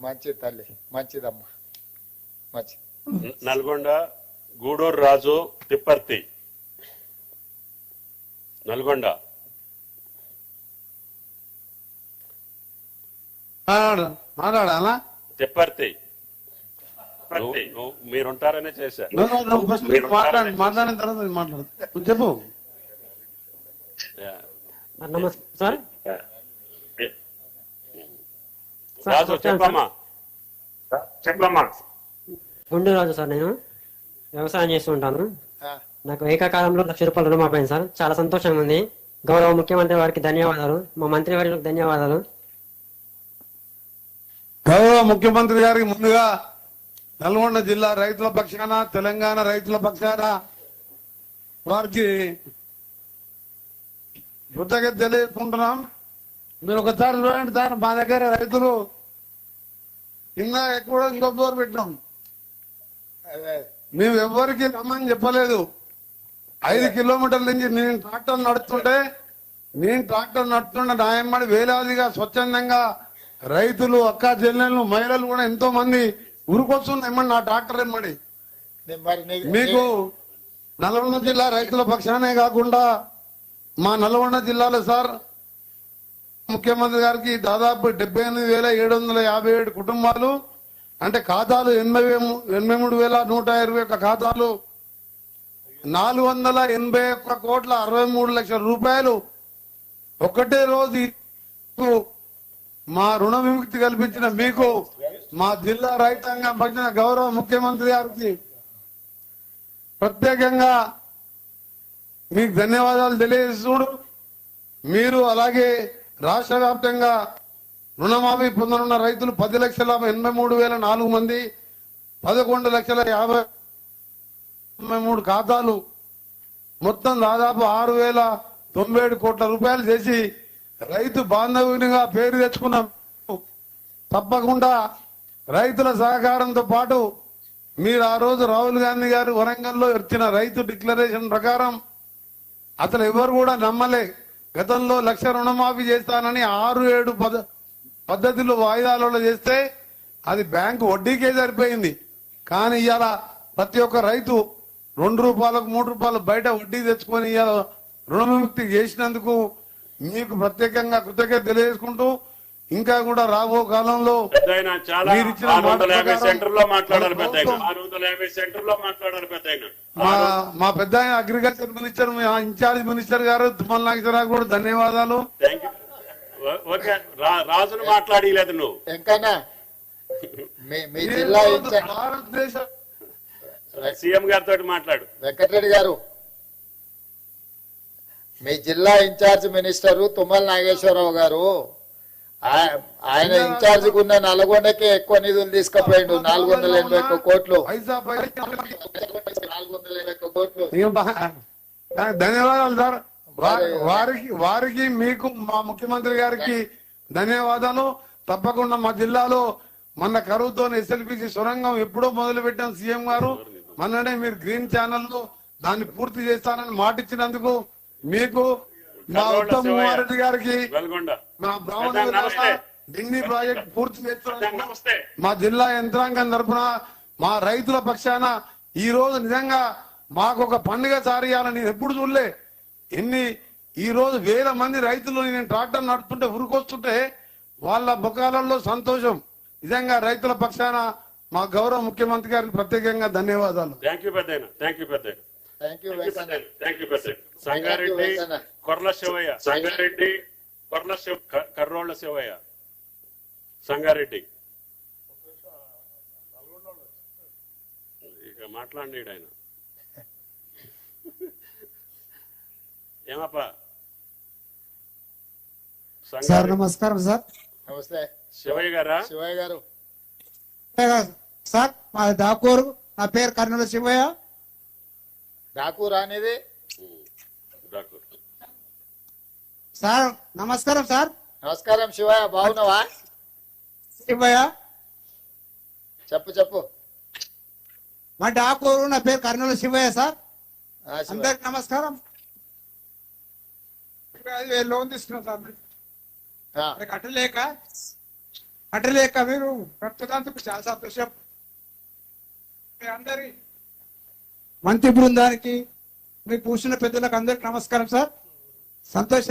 మంచిది తల్లి మంచిదమ్మా. మంచిది నల్గొండ గూడూరు రాజు తిప్పర్తి. నల్గొండ. మాట్లాడు మాట్లాడాలా తిప్పర్తి. మీరుంటారనే చేశా. నువ్వు నువ్వు first మీరు మాట్లాడండి మాట్లాడిన తర్వాత నేను మాట్లాడతా నువ్వు చెప్పు. యా. నమస్తే సార్, రాజు చెప్పమ్మా. చెప్పమ్మా. గుండె రాజు సార్ నేను. వ్యవసాయం చేస్తూ ఉంటాను. నాకు ఏకకాలంలో లక్ష రూపాయలు రుణమాఫీ అయింది సార్. చాలా సంతోషంగా ఉంది. గౌరవ ముఖ్యమంత్రి వారికి ధన్యవాదాలు. మా మంత్రి వారికి ధన్యవాదాలు. గౌరవ ముఖ్యమంత్రి గారికి ముందుగా నల్గొండ జిల్లా రైతుల పక్షాన తెలంగాణ రైతుల పక్షాన వారికి కృతజ్ఞత తెలియజేసుకుంటున్నాం మీరు ఒకసారి చూడండి సార్ మా దగ్గర రైతులు కింద ఎక్కువ ఇంకో ఫ్లోర్ పెట్టినాం. మేము ఎవ్వరికి రమ్మని చెప్పలేదు. ఐదు కిలోమీటర్ల నుంచి నేను ట్రాక్టర్ నడుస్తుంటే నేను ట్రాక్టర్ నడుస్తుంటే నా ఎమ్మడి వేలాదిగా స్వచ్ఛందంగా రైతులు అక్క చెల్లెళ్ళు మహిళలు కూడా ఎంతో మంది ఉరుకొస్తుంది ఎమ్మడి నా ట్రాక్టర్ ఎమ్మడి. మీకు నల్గొండ జిల్లా రైతుల పక్షానే కాకుండా మా నల్గొండ జిల్లాలో సార్ ముఖ్యమంత్రి గారికి దాదాపు డెబ్బై ఎనిమిది వేల ఏడు వందల యాభై ఏడు కుటుంబాలు అంటే ఖాతాలు ఎనభై ఎనభై మూడు వేల నూట ఇరవై ఒక్క ఖాతాలు నాలుగు వందల ఎనభై ఒక్క కోట్ల అరవై మూడు లక్షల రూపాయలు ఒకటే రోజు మా రుణ విముక్తి కల్పించిన మీకు మా జిల్లా రైతాంగం పక్షాన గౌరవ ముఖ్యమంత్రి గారికి ప్రత్యేకంగా మీకు ధన్యవాదాలు తెలియజేస్తుడు మీరు అలాగే రాష్ట్ర వ్యాప్తంగా రుణమాఫీ పొందనున్న రైతులు పది లక్షల ఎనభై మూడు వేల నాలుగు మంది పదకొండు లక్షల యాభై తొంభై మూడు ఖాతాలు మొత్తం దాదాపు ఆరు వేల తొంభై ఏడు కోట్ల రూపాయలు చేసి రైతు బాంధవునిగా పేరు తెచ్చుకున్నాం తప్పకుండా రైతుల సహకారంతో పాటు మీరు ఆ రోజు రాహుల్ గాంధీ గారు వరంగల్లో ఇచ్చిన రైతు డిక్లరేషన్ ప్రకారం అసలు ఎవరు కూడా నమ్మలే. గతంలో లక్ష రుణమాఫీ చేస్తానని ఆరు ఏడు పద పద్ధతిలో వాయిదాలలో చేస్తే అది బ్యాంకు వడ్డీకే సరిపోయింది. కానీ ఇవాళ ప్రతి ఒక్క రైతు రెండు రూపాయలకు మూడు రూపాయలు బయట వడ్డీ తెచ్చుకొని ఇవాళ రుణవిముక్తి చేసినందుకు మీకు ప్రత్యేకంగా కృతజ్ఞత తెలియజేసుకుంటూ ఇంకా కూడా రాబో కాలంలో మీరు ఇచ్చిన మా పెద్ద అగ్రికల్చర్ మినిస్టర్ ఇన్ఛార్జ్ మినిస్టర్ గారు తుమ్మల నాగేశ్వరరావు కూడా ధన్యవాదాలు. రాజును మాట్లాడలేదు నువ్వు. భారతదేశ సీఎం గారితో మాట్లాడు. వెంకటరెడ్డి గారు మీ జిల్లా ఇన్ఛార్జ్ మినిస్టరు తుమ్మల నాగేశ్వరరావు గారు ఆయన ఇన్ఛార్జ్ ఉన్న నల్గొండకే ఎక్కువ నిధులు తీసుకుపోయిండు. నాలుగు వందల ఎనభై ఒక్క కోట్లు. ధన్యవాదాలు సార్. వారి- వారికి వారికి మీకు మా ముఖ్యమంత్రి గారికి ధన్యవాదాలు. తప్పకుండా మా జిల్లాలో మన కరువుతో ఎస్ఎల్పిసి సొరంగం ఎప్పుడో మొదలు పెట్టాం సీఎం గారు. మొన్ననే మీరు గ్రీన్ ఛానల్ దాన్ని పూర్తి చేస్తానని మాట ఇచ్చినందుకు మీకు మా ఉత్తమ్ శివయ్య. కుమార్ రెడ్డి గారికి మా బ్రాహ్మణ. ఢిల్లీ ప్రాజెక్ట్ పూర్తి మా జిల్లా యంత్రాంగం తరపున మా రైతుల పక్షాన ఈ రోజు నిజంగా మాకు ఒక పండుగ సారియాలని నేను ఎప్పుడు చూడలే. ఎన్ని ఈ రోజు వేల మంది రైతులు నేను ట్రాక్టర్ నడుపుతుంటే ఉరుకొస్తుంటే వాళ్ళ ముఖాలలో సంతోషం. నిజంగా రైతుల పక్షాన మా గౌరవ ముఖ్యమంత్రి గారికి ప్రత్యేకంగా ధన్యవాదాలు. థ్యాంక్ యూ పెద్ద థ్యాంక్ యూ పెద్ద thank you Venkanna thank you పెద్ద సంగారెడ్డి. కొర్ల శివయ్య సంగారెడ్డి కొర్ల శివ కర్రోళ్ళ శివయ్య సంగారెడ్డి ఇక మాట్లాడినాడు ఆయన. ఏమప్పా? సార్ నమస్కారం సార్. నమస్తే. శివయ్య గారా? శివయ్య గారు. సార్ మా దాకూరు. నా పేరు కర్నూలు శివయ్య. డాకూర్ అనేది? డాక్టర్ సార్ నమస్కారం సార్. నమస్కారం శివయ్య బాగున్నావా? శివయ్య. చెప్పు చెప్పు. మా డాకూరు నా పేరు కర్నూలు శివయ్య సార్. అందరికి నమస్కారం. లోన్ తీసుకున్నాం సార్ కట్టలేక అటలేక మీరు కట్టుదందుకు చాలా సంతోషం. అందరి మంత్రి బృందానికి మీ పూసిన పెద్దలకు అందరికి నమస్కారం సార్. సంతోషం.